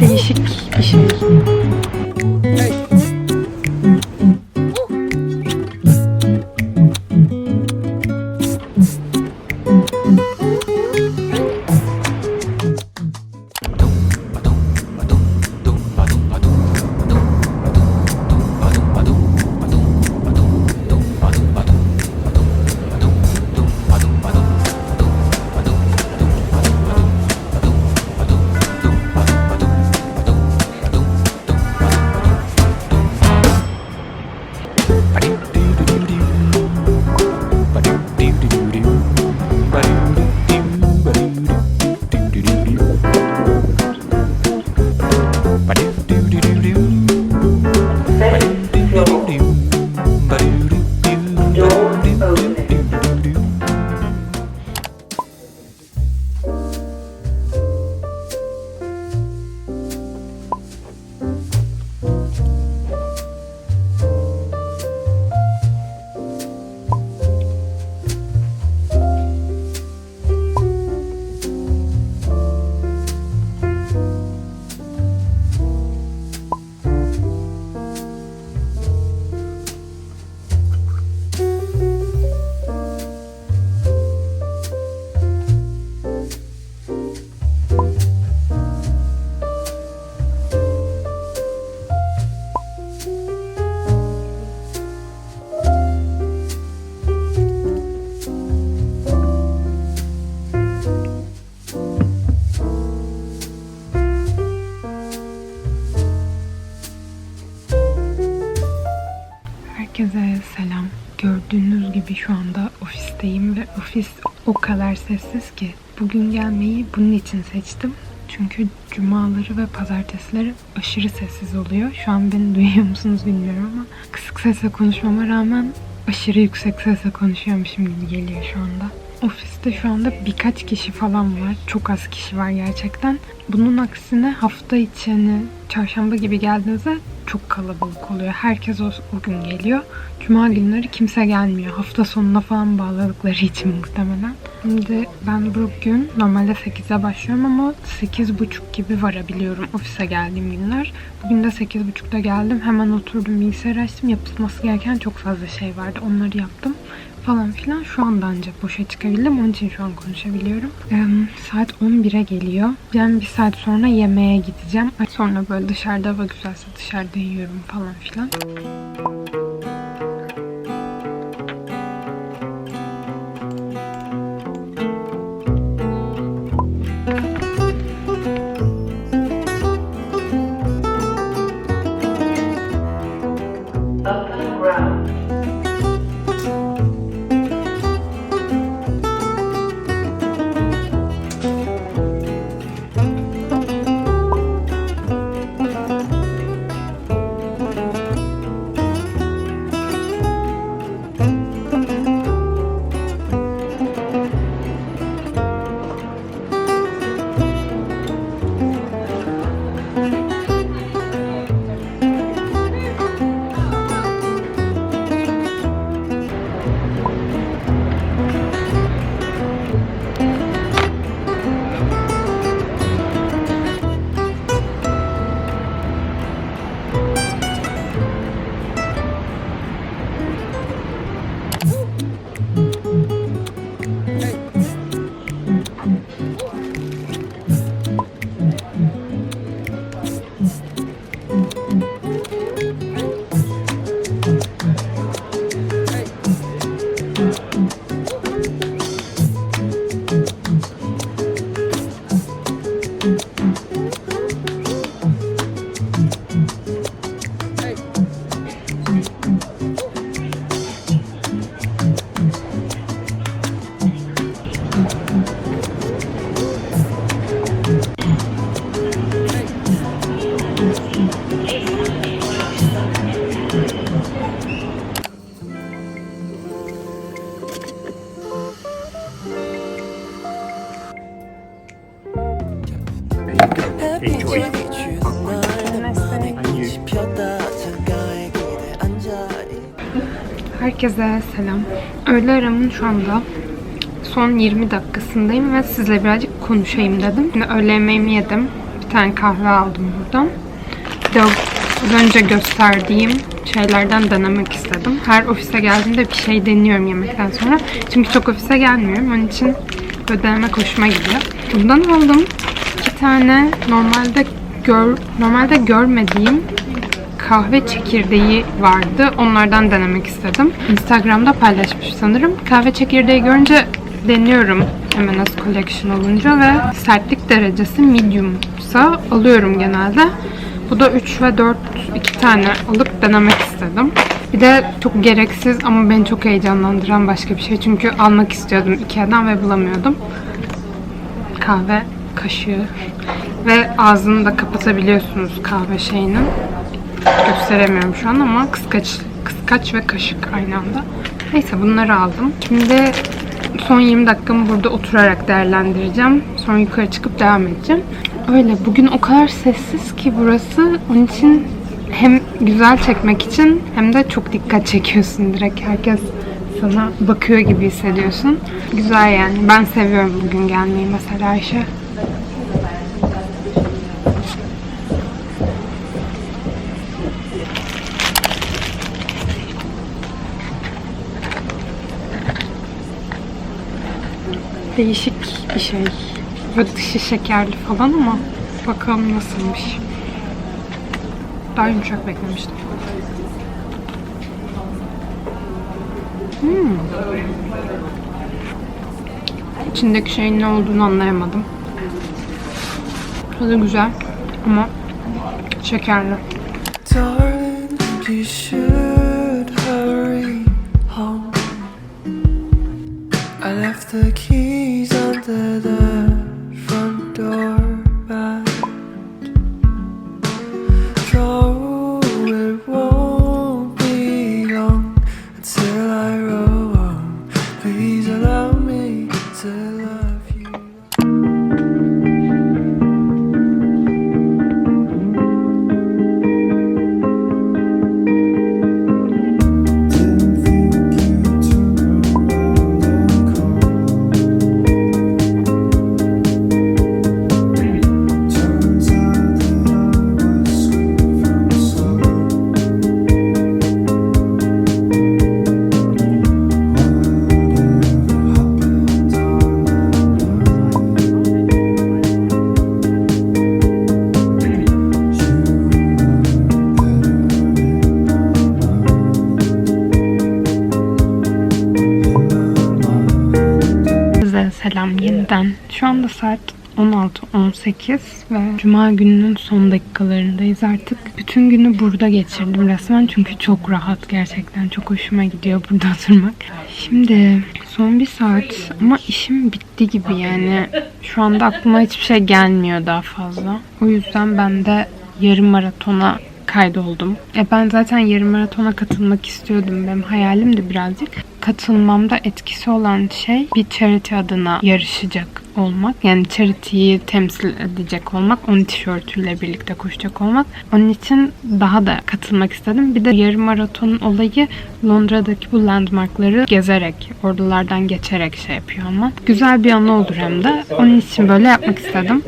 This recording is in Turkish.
Değişik bir şey. Herkese selam. Gördüğünüz gibi şu anda ofisteyim ve ofis o kadar sessiz ki bugün gelmeyi bunun için seçtim. Çünkü cumaları ve pazartesileri aşırı sessiz oluyor. Şu an beni duyuyor musunuz bilmiyorum ama kısık sesle konuşmama rağmen aşırı yüksek sesle konuşuyormuşum gibi geliyor şu anda. Ofiste şu anda birkaç kişi falan var. Çok az kişi var gerçekten. Bunun aksine hafta içi çarşamba gibi geldiğinizde çok kalabalık oluyor. Herkes o, o gün geliyor. Cuma günleri kimse gelmiyor. Hafta sonuna falan bağladıkları için muhtemelen. Şimdi ben bugün normalde 8'e başlıyorum ama 8.30 gibi varabiliyorum ofise geldiğim günler. Bugün de 8.30'da geldim. Hemen oturdum bilgisayar açtım. Yapılması gereken çok fazla şey vardı. Onları yaptım falan filan. Şu anda ancak boşa çıkabildim. Onun için şu an konuşabiliyorum. Ee, saat 11'e geliyor. Ben bir saat sonra yemeğe gideceğim. Sonra böyle dışarıda hava güzelse dışarıda yiyorum falan filan. Música Herkese selam. Öğle aramın şu anda son 20 dakikasındayım ve sizle birazcık konuşayım dedim. Şimdi öğle yemeğimi yedim. Bir tane kahve aldım buradan. Bir de az önce gösterdiğim şeylerden denemek istedim. Her ofise geldiğimde bir şey deniyorum yemekten sonra. Çünkü çok ofise gelmiyorum. Onun için böyle denemek hoşuma gidiyor. Bundan aldım. İki tane normalde gör, normalde görmediğim kahve çekirdeği vardı. Onlardan denemek istedim. Instagram'da paylaşmış sanırım. Kahve çekirdeği görünce deniyorum M&S Collection olunca ve sertlik derecesi mediumsa alıyorum genelde. Bu da 3 ve 4 iki tane alıp denemek istedim. Bir de çok gereksiz ama beni çok heyecanlandıran başka bir şey. Çünkü almak istiyordum Ikea'dan ve bulamıyordum. Kahve kaşığı ve ağzını da kapatabiliyorsunuz kahve şeyinin gösteremiyorum şu an ama kıskaç, kıskaç ve kaşık aynı anda. Neyse bunları aldım. Şimdi son 20 dakikamı burada oturarak değerlendireceğim. Sonra yukarı çıkıp devam edeceğim. Öyle bugün o kadar sessiz ki burası. Onun için hem güzel çekmek için hem de çok dikkat çekiyorsun direkt. Herkes sana bakıyor gibi hissediyorsun. Güzel yani. Ben seviyorum bugün gelmeyi mesela Ayşe. Değişik bir şey. Ve dışı şekerli falan ama bakalım nasılmış. Daha yumuşak beklemiştim. Hmm. İçindeki şeyin ne olduğunu anlayamadım. Tadı güzel ama şekerli. Darling, left the keys are. Selam yeniden. Şu anda saat 16.18 ve Cuma gününün son dakikalarındayız artık. Bütün günü burada geçirdim resmen çünkü çok rahat gerçekten. Çok hoşuma gidiyor burada oturmak. Şimdi son bir saat ama işim bitti gibi yani. Şu anda aklıma hiçbir şey gelmiyor daha fazla. O yüzden ben de yarım maratona kaydoldum. E ben zaten yarım maratona katılmak istiyordum. Benim hayalimdi birazcık. Katılmamda etkisi olan şey bir charity adına yarışacak olmak. Yani charity'yi temsil edecek olmak. Onun tişörtüyle birlikte koşacak olmak. Onun için daha da katılmak istedim. Bir de yarım maratonun olayı Londra'daki bu landmarkları gezerek, ordulardan geçerek şey yapıyor olmak. Güzel bir anı olur hem de. Onun için böyle yapmak istedim.